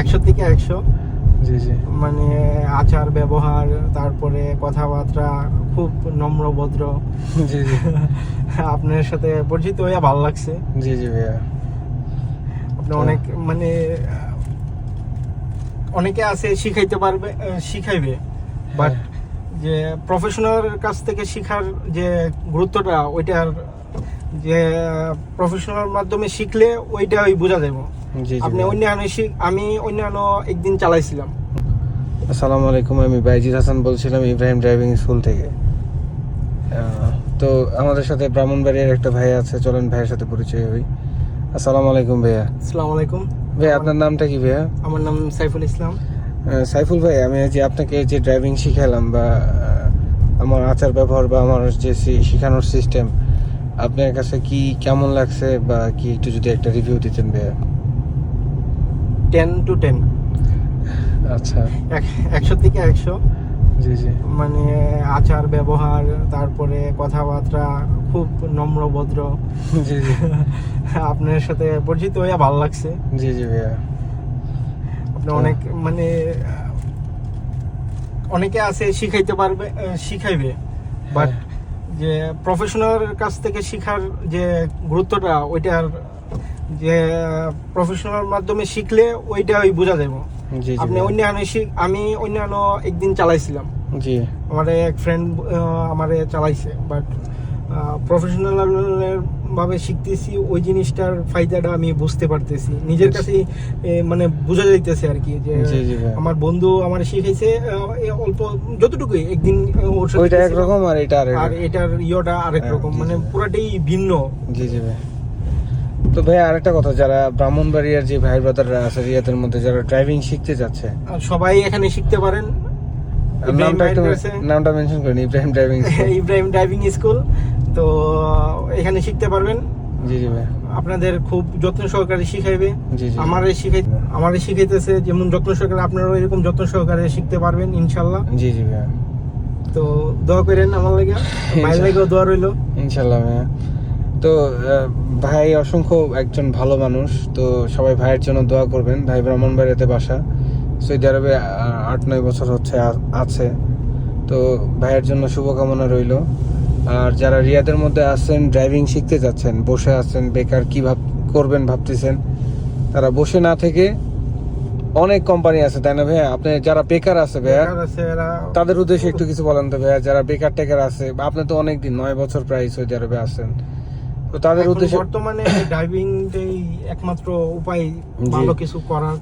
একশো থেকে একশো। জি জি। মানে আচার ব্যবহার তারপরে কথাবার্তা খুব নম্র ভদ্র। জি জি। আপনার সাথে পরিচিত হয়ে ভালো লাগছে। জি জি ভাইয়া। আপনি অনেক মানে অনেকে আছে শিখাইতে পারবে শিখাইবে। বাট হ্যাঁ। যে প্রফেশনাল কাছ থেকে শেখার যে গুরুত্বটা ওইটার যে প্রফেশনাল মাধ্যমে শিখলে ওইটাই বোঝা যাবে আপনি ভাইয়া। অন্যান্য আমি অন্যান্য একদিন চালাইছিলাম। আসসালামু আলাইকুম আমি বাইজিদ হাসান বলছিলাম ইব্রাহিম ড্রাইভিং স্কুল থেকে। তো আমাদের সাথে ব্রাহ্মণবাড়িয়ার একটা ভাই আছে চলেন ভাইয়ের সাথে পরিচয় হই। আসসালামু আলাইকুম ভাইয়া। আসসালামু আলাইকুম। ভাই আপনার নামটা কি ভাইয়া? আমার নাম সাইফুল ইসলাম। সাইফুল ভাই আমি যে আপনাকে যে ড্রাইভিং শিখালাম বা আমার আচার ব্যবহার বা আমার যে শেখানোর সিস্টেম আপনার কাছে কি কেমন লাগছে বা কি একটু যদি একটা রিভিউ দিতেন ভাইয়া? টেন টু টেন আচ্ছা। একশো থেকে একশো। জি জি। মানে আচার ব্যবহার তারপরে কথাবার্তা খুব নম্র ভদ্র। জি জি। আপনার সাথে পরিচিত হয়ে ভালো লাগছে। জি জি ভাইয়া। আপনি অনেক মানে অনেকে আছে শিখাইতে পারবে শিখাইবে। বাট হ্যাঁ। যে প্রফেশনাল কাছ থেকে শেখার যে গুরুত্বটা ওইটার যে প্রফেশনাল মাধ্যমে শিখলে ওইটাই বোঝা যাবে আপনি অন্যান্য আমি অন্যান্য একদিন চালাইছিলাম। জি। আমার এক ফ্রেন্ড আমারে চালাইছে বাট প্রফেশনাল ভাবে শিখতেছি ওই জিনিসটার ফায়দাটা আমি বুঝতে পারতেছি। নিজের কাছে মানে বোঝা যাইতেছে আর কি যে আমার বন্ধু আমার শিখাইছে অল্প যতটুকুই একদিন ওর সাথে ওইটা একরকম আর এটা আর এটার ইয়েটা আরেক হ্যাঁ, রকম মানে পুরাটাই ভিন্ন। জি জি ভাই। তো ভাই আরেকটা কথা যারা ব্রাহ্মণবাড়িয়ার যে ভাই ব্রাদাররা আছে রিয়াদের মধ্যে যারা ড্রাইভিং শিখতে যাচ্ছে। সবাই এখানে শিখতে পারেন। নামটা একটু নামটা মেনশন করেন Ibrahim driving Ibrahim driving school তো এখানে শিখতে পারবেন। জি জি ভাই আপনাদের খুব যত্ন সহকারে শিখাইবে। জি জি। আমারে শিখাই আমারে শিখাইতেছে যেমন যত্ন সহকারে আপনারাও এরকম যত্ন সহকারে শিখতে পারবেন ইনশাল্লাহ। জি জি ভাই তো দোয়া করেন আমার লাগে। মায়ের লাগেও দোয়া রইল। ইনশাল্লাহ ভাইয়া। তো ভাই অসংখ্য একজন ভালো মানুষ তো সবাই ভাইয়ের জন্য দোয়া করবেন। ভাই ব্রাহ্মণবাড়িয়াতে বাসা সৌদি আরবে আট নয় বছর হচ্ছে আছে। তো ভাইয়ের জন্য শুভকামনা রইল। আর যারা রিয়াদের মধ্যে আছেন ড্রাইভিং শিখতে যাচ্ছেন বসে আছেন বেকার কি ভাব করবেন ভাবতেছেন তারা বসে না থেকে অনেক কোম্পানি আছে তাই না ভাইয়া? আপনি যারা বেকার আছে ভাইয়া তাদের উদ্দেশ্যে একটু কিছু বলেন তো ভাইয়া যারা বেকার টেকার আছে আপনি তো অনেকদিন নয় বছর প্রায় সৌদি আরবে আছেন। তো তাদের উদ্দেশ্যে বর্তমানে ড্রাইভিংটাই একমাত্র উপায় ভালো কিছু করার।